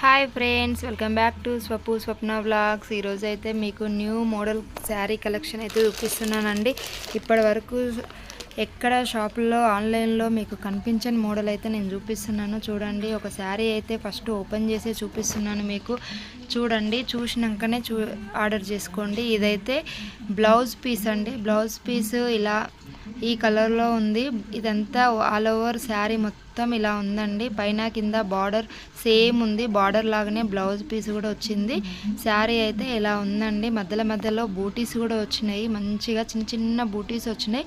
Hi friends welcome back to Swappu Swapna vlogs. ఈరోజు అయితే మీకు న్యూ మోడల్ శారీ కలెక్షన్ అయితే చూపిస్తున్నానండి. ఇప్పటి వరకు ఎక్కడ షాపుల్లో ఆన్లైన్లో మీకు కనిపించని మోడల్ అయితే నేను చూపిస్తున్నాను. చూడండి ఒక శారీ అయితే ఫస్ట్ ఓపెన్ చేసే చూపిస్తున్నాను మీకు. చూడండి చూసినాకనే చూ ఆర్డర్ చేసుకోండి. ఇదైతే బ్లౌజ్ పీస్ అండి. బ్లౌజ్ పీస్ ఇలా ఈ కలర్లో ఉంది. ఇదంతా ఆల్ ఓవర్ శారీ మొత్తం మొత్తం ఇలా ఉందండి. పైన కింద బార్డర్ సేమ్ ఉంది. బార్డర్ లాగానే బ్లౌజ్ పీస్ కూడా వచ్చింది. శారీ అయితే ఇలా ఉందండి. మధ్యలో మధ్యలో బూటీస్ కూడా వచ్చినాయి. మంచిగా చిన్న చిన్న బూటీస్ వచ్చినాయి.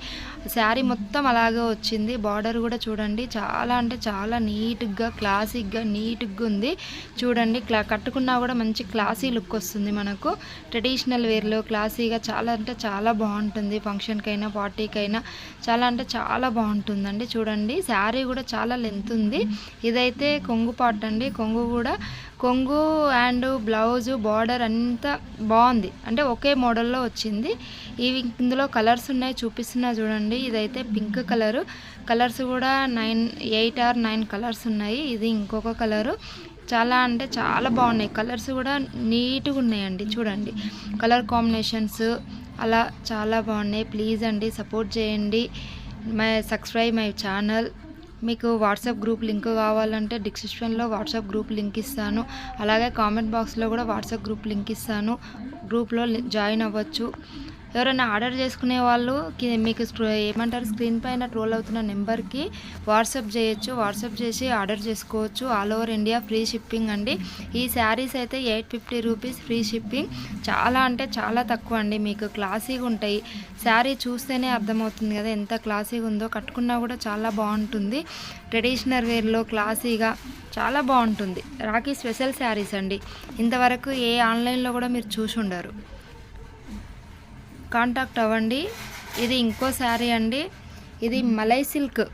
శారీ మొత్తం అలాగే వచ్చింది. బార్డర్ కూడా చూడండి. చాలా అంటే చాలా నీట్గా క్లాసిక్గా నీట్గా ఉంది. చూడండి క్లా కట్టుకున్నా కూడా మంచి క్లాసీ లుక్ వస్తుంది మనకు. ట్రెడిషనల్ వేర్లో క్లాసీగా చాలా అంటే చాలా బాగుంటుంది. ఫంక్షన్కైనా పార్టీకైనా చాలా అంటే చాలా బాగుంటుందండి. చూడండి శారీ కూడా చాలా లెంత్ ఉంది. ఇదైతే కొంగు పాట్ అండి. కొంగు కూడా కొంగు అండ్ బ్లౌజ్ బార్డర్ అంతా బాగుంది. అంటే ఒకే మోడల్లో వచ్చింది. ఇవి ఇందులో కలర్స్ ఉన్నాయి. చూపిస్తున్నా చూడండి. ఇదైతే పింక్ కలరు కలర్స్ కూడా nine eight or nine colours ఉన్నాయి. ఇది ఇంకొక కలరు చాలా అంటే చాలా బాగున్నాయి. కలర్స్ కూడా నీట్గా ఉన్నాయండి. చూడండి. కలర్ కాంబినేషన్స్ అలా చాలా బాగున్నాయి. ప్లీజ్ అండి సపోర్ట్ చేయండి. మై సబ్స్క్రైబ్ మై ఛానల్ మీకు వాట్సాప్ గ్రూప్ లింక్ కావాలంటే డిస్క్రిప్షన్లో వాట్సాప్ గ్రూప్ లింక్ ఇస్తాను. అలాగే కామెంట్ బాక్స్లో కూడా వాట్సాప్ గ్రూప్ లింక్ ఇస్తాను. గ్రూప్లో జాయిన్ అవ్వచ్చు. ఎవరైనా ఆర్డర్ చేసుకునే వాళ్ళు మీకు ఏమంటారు స్క్రీన్ పైన ట్రోల్ అవుతున్న నెంబర్కి వాట్సాప్ చేయొచ్చు. వాట్సాప్ చేసి ఆర్డర్ చేసుకోవచ్చు. All over India free shipping అండి. ఈ శారీస్ అయితే eight fifty rupees free shipping. చాలా అంటే చాలా తక్కువ అండి. మీకు క్లాసీగా ఉంటాయి. శారీ చూస్తేనే అర్థమవుతుంది కదా ఎంత క్లాసీగా ఉందో. కట్టుకున్నా కూడా చాలా బాగుంటుంది. ట్రెడిషనల్ వేర్లో క్లాసీగా చాలా బాగుంటుంది. రాఖీ స్పెషల్ శారీస్ అండి. ఇంతవరకు ఏ ఆన్లైన్లో కూడా మీరు చూసి ఉండరు కాంటాక్ట్ అవ్వండి. ఇది ఇంకో శారీ అండి. ఇది మలై సిల్క్.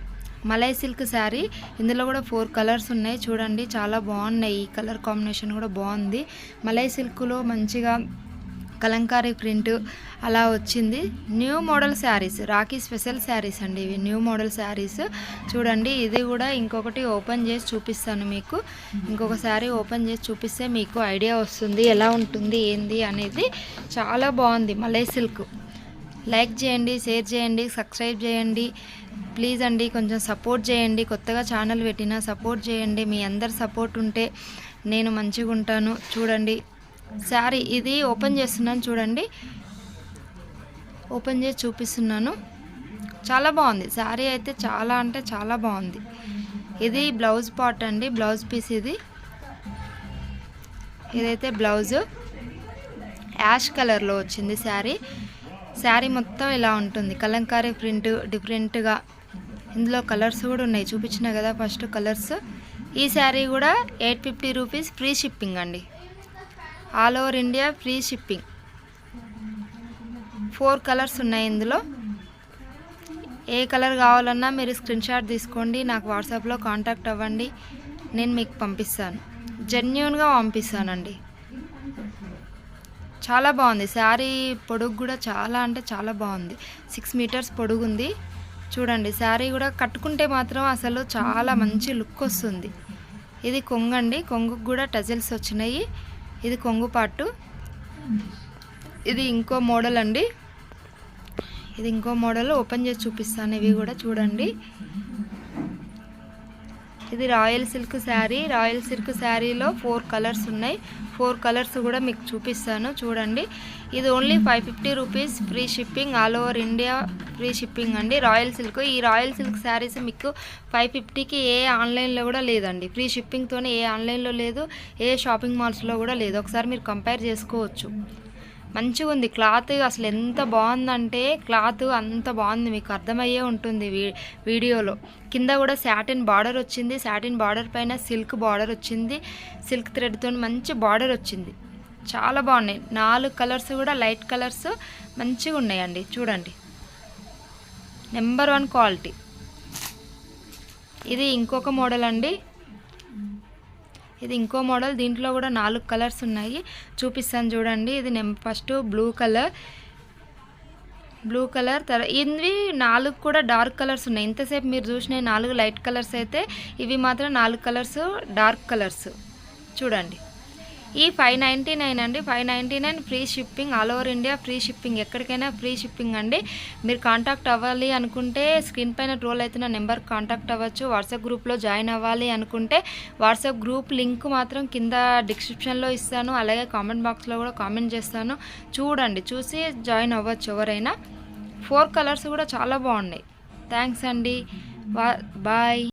మలై సిల్క్ శారీ. ఇందులో కూడా ఫోర్ కలర్స్ ఉన్నాయి. చూడండి చాలా బాగున్నాయి. ఈ కలర్ కాంబినేషన్ కూడా బాగుంది. మలై సిల్క్లో మంచిగా కలంకారీ ప్రింట్ అలా వచ్చింది. New model saris Rakhi special saris అండి ఇవి. New model saris. చూడండి ఇది కూడా ఇంకొకటి ఓపెన్ చేసి చూపిస్తాను మీకు. ఇంకొక శారీ ఓపెన్ చేసి చూపిస్తే మీకు ఐడియా వస్తుంది ఎలా ఉంటుంది ఏంది అనేది. చాలా బాగుంది మలై సిల్క్. లైక్ చేయండి షేర్ చేయండి సబ్స్క్రైబ్ చేయండి. ప్లీజ్ అండి కొంచెం సపోర్ట్ చేయండి. కొత్తగా ఛానల్ పెట్టినా సపోర్ట్ చేయండి. మీ అందరు సపోర్ట్ ఉంటే నేను మంచిగా ఉంటాను చూడండి శారీ ఇది ఓపెన్ చేస్తున్నాను చూడండి. ఓపెన్ చేసి చూపిస్తున్నాను. చాలా బాగుంది. శారీ అయితే చాలా అంటే చాలా బాగుంది. ఇది బ్లౌజ్ పార్ట్ అండి. బ్లౌజ్ పీస్ ఇది. ఇదైతే బ్లౌజ్. యాష్ కలర్లో వచ్చింది శారీ. శారీ మొత్తం ఇలా ఉంటుంది. కలంకారీ ప్రింట్ డిఫరెంట్గా ఇందులో కలర్స్ కూడా ఉన్నాయి. చూపించిన కదా ఫస్ట్ కలర్స్. ఈ శారీ కూడా eight fifty rupees free shipping అండి. All over India free shipping. Four colours ఉన్నాయి ఇందులో. ఏ కలర్ కావాలన్నా మీరు స్క్రీన్ షాట్ తీసుకోండి నాకు వాట్సాప్లో కాంటాక్ట్ అవ్వండి నేను మీకు పంపిస్తాను. జెన్యున్గా పంపిస్తానండి. చాలా బాగుంది. శారీ పొడుగు కూడా చాలా అంటే చాలా బాగుంది. సిక్స్ మీటర్స్ పొడుగు ఉంది చూడండి శారీ కూడా కట్టుకుంటే మాత్రం అసలు చాలా మంచి లుక్ వస్తుంది. ఇది కొంగండి అండి కొంగుకు కూడా టజిల్స్ వచ్చినాయి. ఇది కొంగు పాటు. ఇది ఇంకో మోడల్ అండి. ఇది ఇంకో మోడల్ ఓపెన్ చేసి చూపిస్తాను ఇవి కూడా చూడండి. ఇది royal silk sari. Royal silk శారీలో ఫోర్ కలర్స్ ఉన్నాయి. ఫోర్ కలర్స్ కూడా మీకు చూపిస్తాను చూడండి. ఇది only five fifty rupees free shipping all over India free shipping అండి. Royal silk. ఈ రాయల్ సిల్క్ శారీస్ మీకు ఫైవ్ ఫిఫ్టీకి ఏ ఆన్లైన్లో కూడా లేదండి. ఫ్రీ షిప్పింగ్తోనే ఏ ఆన్లైన్లో లేదు ఏ షాపింగ్ మాల్స్లో కూడా లేదు. ఒకసారి మీరు కంపేర్ చేసుకోవచ్చు. మంచిగా ఉంది క్లాత్ అసలు ఎంత బాగుందంటే క్లాత్ అంత బాగుంది. మీకు అర్థమయ్యే ఉంటుంది వీ- వీడియోలో. కింద కూడా శాటిన్ బార్డర్ వచ్చింది. శాటిన్ బార్డర్ పైన సిల్క్ బార్డర్ వచ్చింది. సిల్క్ థ్రెడ్తో మంచి బార్డర్ వచ్చింది. చాలా బాగున్నాయి. నాలుగు కలర్స్ కూడా లైట్ కలర్స్ మంచిగా ఉన్నాయండి చూడండి. Number one quality. ఇది ఇంకొక మోడల్ అండి. ఇది ఇంకో మోడల్. దీంట్లో కూడా నాలుగు కలర్స్ ఉన్నాయి. చూపిస్తాను చూడండి. ఇది first blue colour. Blue colour తర్వా ఇవి నాలుగు కూడా డార్క్ కలర్స్ ఉన్నాయి. ఇంతసేపు మీరు చూసిన నాలుగు లైట్ కలర్స్ అయితే ఇవి మాత్రం నాలుగు కలర్స్ డార్క్ కలర్స్. చూడండి. ఈ ఫైవ్ నైంటీ నైన్ అండి. Five ninety nine free shipping all over India free shipping ఎక్కడికైనా ఫ్రీ షిప్పింగ్ అండి. మీరు కాంటాక్ట్ అవ్వాలి అనుకుంటే స్క్రీన్ పైన ట్రోల్ అవుతున్న నెంబర్ కాంటాక్ట్ అవ్వచ్చు. వాట్సాప్ గ్రూప్లో జాయిన్ అవ్వాలి అనుకుంటే వాట్సాప్ గ్రూప్ లింక్ మాత్రం కింద డిస్క్రిప్షన్లో ఇస్తాను. అలాగే కామెంట్ బాక్స్లో కూడా కామెంట్ చేస్తాను. చూడండి చూసి జాయిన్ అవ్వచ్చు ఎవరైనా. ఫోర్ కలర్స్ కూడా చాలా బాగున్నాయి. థ్యాంక్స్ అండి. బాయ్